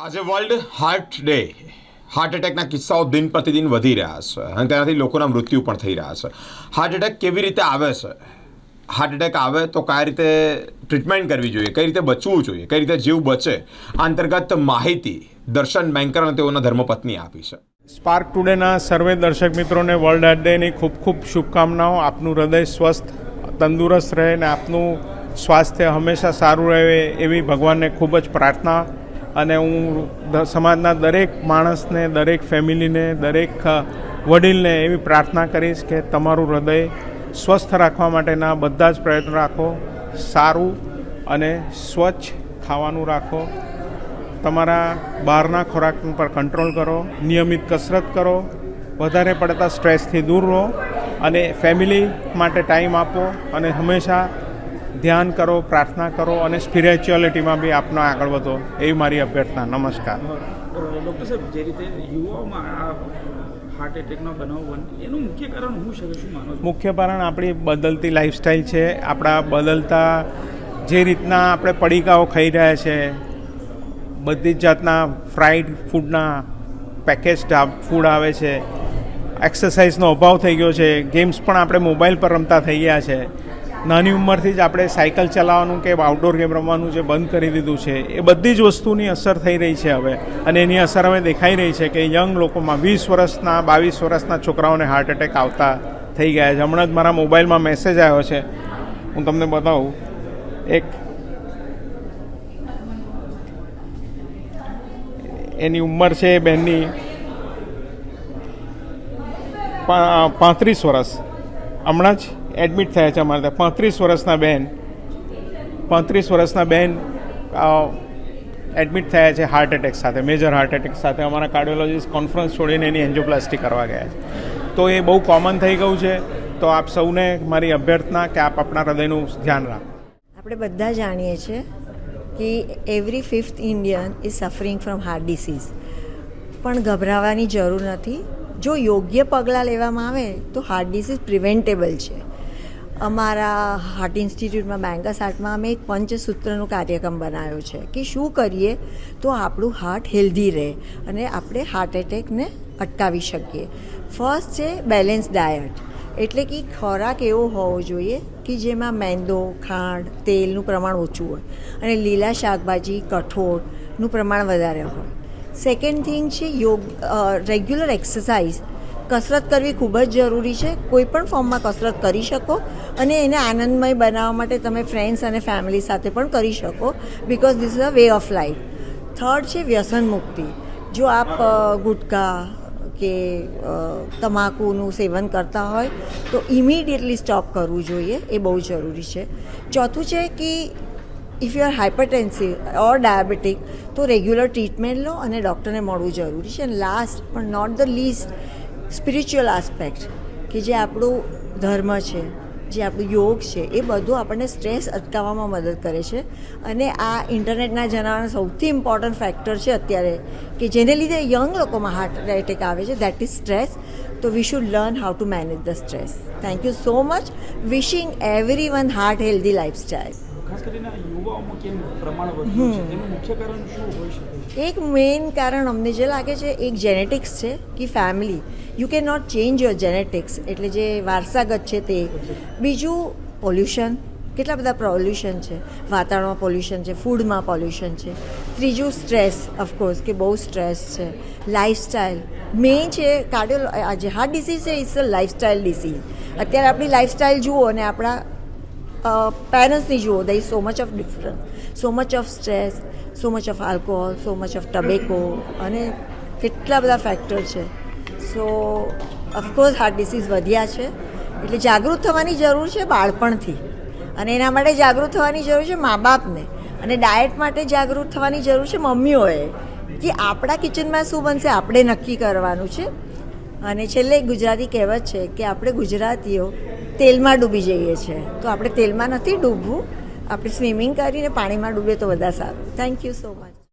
આજે world heart day heart એટેકના કિસ્સાઓ દિન પ્રતિદિન વધી રહ્યા છે અને તેનાથી લોકોના મૃત્યુ પણ થઈ રહ્યા છે. હાર્ટ એટેક કેવી રીતે આવે છે? હાર્ટ એટેક આવે તો કઈ રીતે ટ્રીટમેન્ટ કરવી જોઈએ? કઈ રીતે બચવું જોઈએ? કઈ રીતે જીવ બચે? આ અંતર્ગત માહિતી દર્શન બેન્કર અને તેઓના ધર્મપત્ની આપી છે. સ્પાર્ક ટુડેના સર્વે દર્શક મિત્રોને વર્લ્ડ હાર્ટ ડેની ખૂબ ખૂબ શુભકામનાઓ. આપનું હૃદય સ્વસ્થ, તંદુરસ્ત રહે અને આપનું સ્વાસ્થ્ય હંમેશા સારું રહે એવી ભગવાનને ખૂબ જ પ્રાર્થના. અને હું સમાજના દરેક માણસને, દરેક ફેમિલીને, દરેક વડીલને એવી પ્રાર્થના કરીશ કે તમારું હૃદય સ્વસ્થ રાખવા માટેના બધા જ પ્રયત્નો રાખો, સારું અને સ્વચ્છ ખાવાનું રાખો. તમારા બહારના ખોરાક પર કંટ્રોલ કરો, નિયમિત કસરત કરો, વધારે પડતા સ્ટ્રેસથી દૂર રહો અને ફેમિલી માટે ટાઈમ આપો અને હંમેશા ધ્યાન કરો પ્રાર્થના કરો અને સ્પિરિચ્યુઆલિટીમાં બી આપનો આગળ વધો એવી મારી અભ્યર્થના. નમસ્કાર. ડૉક્ટર સાહેબ જે રીતે યુવાઓમાં આ હાર્ટ એટેકનો બનાવ એનું મુખ્ય કારણ શું શકે શું માનો મુખ્ય કારણ આપણી બદલતી લાઈફસ્ટાઈલ છે. આપણા બદલતા જે રીતના આપણે પડીકાઓ ખાઈ રહ્યા છે બધી જ જાતના ફ્રાઈડ ફૂડના પેકેજ ફૂડ આવે છે. એક્સરસાઇઝનો અભાવ થઈ ગયો છે. ગેમ્સ પણ આપણે મોબાઈલ પર રમતા થઈ ગયા છે. નાની ઉંમરથી જ આપણે સાયકલ ચલાવવાનું કે આઉટડોર ગેમ રમવાનું જે બંધ કરી દીધું છે, એ બધી જ વસ્તુની અસર થઈ રહી છે હવે. અને એની અસર હવે દેખાઈ રહી છે કે યંગ લોકોમાં વીસ વર્ષના, બાવીસ વર્ષના છોકરાઓને હાર્ટ એટેક આવતા થઈ ગયા છે. હમણાં જ મારા મોબાઈલમાં મેસેજ આવ્યો છે. હું તમને બતાવું. એક એની ઉંમર છે એ બેનની પાંત્રીસ વર્ષ. હમણાં જ એડમિટ થયા છે અમારે ત્યાં. પાંત્રીસ વર્ષના બેન. પાંત્રીસ વર્ષના બેન એડમિટ થયા છે હાર્ટ એટેક સાથે મેજર હાર્ટ એટેક સાથે. અમારા કાર્ડિયોલોજીસ્ટ કોન્ફરન્સ છોડીને એની એન્જિયોપ્લાસ્ટી કરવા ગયા છે. તો એ બહુ કોમન થઈ ગયું છે. તો આપ સૌને મારી અભ્યર્થના કે આપ આપણા હૃદયનું ધ્યાન રાખો. આપણે બધા જાણીએ છીએ કે every fifth Indian is suffering from heart disease પણ ગભરાવાની જરૂર નથી. જો યોગ્ય પગલાં લેવામાં આવે, તો હાર્ટ ડિસીઝ પ્રિવેન્ટેબલ છે. અમારા હાર્ટ ઇન્સ્ટિટ્યૂટમાં બેંગસ હાર્ટમાં અમે એક પંચસૂત્રનો કાર્યક્રમ બનાવ્યો છે કે શું કરીએ તો આપણું હાર્ટ હેલ્ધી રહે અને આપણે હાર્ટ એટેકને અટકાવી શકીએ. ફર્સ્ટ છે બેલેન્સ ડાયટ એટલે કે ખોરાક એવો હોવો જોઈએ કે જેમાં મેંદો, ખાંડ, તેલનું પ્રમાણ ઓછું હોય અને લીલા શાકભાજી, કઠોળનું પ્રમાણ વધારે હોય. સેકન્ડ થિંગ છે યોગ રેગ્યુલર એક્સરસાઇઝ કસરત કરવી ખૂબ જ જરૂરી છે. કોઈ પણ ફોર્મમાં કસરત કરી શકો અને એને આનંદમય બનાવવા માટે તમે ફ્રેન્ડ્સ અને ફેમિલી સાથે પણ કરી શકો because this is a way of life third છે વ્યસન મુક્તિ. જો આપ ગુટકા કે તમાકુનું સેવન કરતા હોય તો ઇમિડિયેટલી સ્ટોપ કરવું જોઈએ. એ બહુ જરૂરી છે. ચોથું છે કે if you are hypertensive or diabetic તો રેગ્યુલર ટ્રીટમેન્ટ લો અને ડૉક્ટરને મળવું જરૂરી છે. અને લાસ્ટ પણ not the least spiritual aspect કે જે આપણું ધર્મ છે, જે આપણું યોગ છે, એ બધું આપણને સ્ટ્રેસ અટકાવવામાં મદદ કરે છે. અને આ ઇન્ટરનેટના જણાવવાનો સૌથી ઇમ્પોર્ટન્ટ ફેક્ટર છે અત્યારે, કે જેને લીધે યંગ લોકોમાં હાર્ટ એટેક આવે છે દેટ ઇઝ સ્ટ્રેસ તો we should learn how to manage the stress thank you so much wishing every one heart healthy lifestyle એક મેઇન કારણ અમને જે લાગે છે એક જેનેટિક્સ છે કે family you can not change your genetics એટલે જે વારસાગત છે તે. બીજું પોલ્યુશન કેટલા બધા પોલ્યુશન છે? વાતાવરણમાં પોલ્યુશન છે ફૂડમાં પોલ્યુશન છે. ત્રીજું સ્ટ્રેસ ઓફકોર્સ કે બહુ સ્ટ્રેસ છે. લાઇફસ્ટાઈલ મેઇન છે કાર્ડિયો આ જે હાર્ટ ડિસીઝ છે ઇટ્સ અ લાઇફસ્ટાઈલ ડિસીઝ અત્યારે આપણી લાઇફસ્ટાઈલ જુઓ અને આપણા પેરેન્ટ્સની જુઓ they so much of difference so much of stress so much of alcohol so much of tobacco અને કેટલા બધા ફેક્ટર છે. સો ઓફકોર્સ હાર્ટ ડિસીઝ વધ્યા છે. એટલે જાગૃત થવાની જરૂર છે બાળપણથી. અને એના માટે જાગૃત થવાની જરૂર છે મા બાપને અને ડાયટ માટે જાગૃત થવાની જરૂર છે મમ્મીઓએ. કે આપણા કિચનમાં શું બનશે, આપણે નક્કી કરવાનું છે. અને છેલ્લે ગુજરાતી કહેવત છે કે આપણે ગુજરાતીઓ તેલમાં ડૂબી જઈએ છીએ. તો આપણે તેલમાં નથી ડૂબવું, આપણે સ્વિમિંગ કરીને પાણીમાં ડૂબે તો વધારે સારું. Thank you so much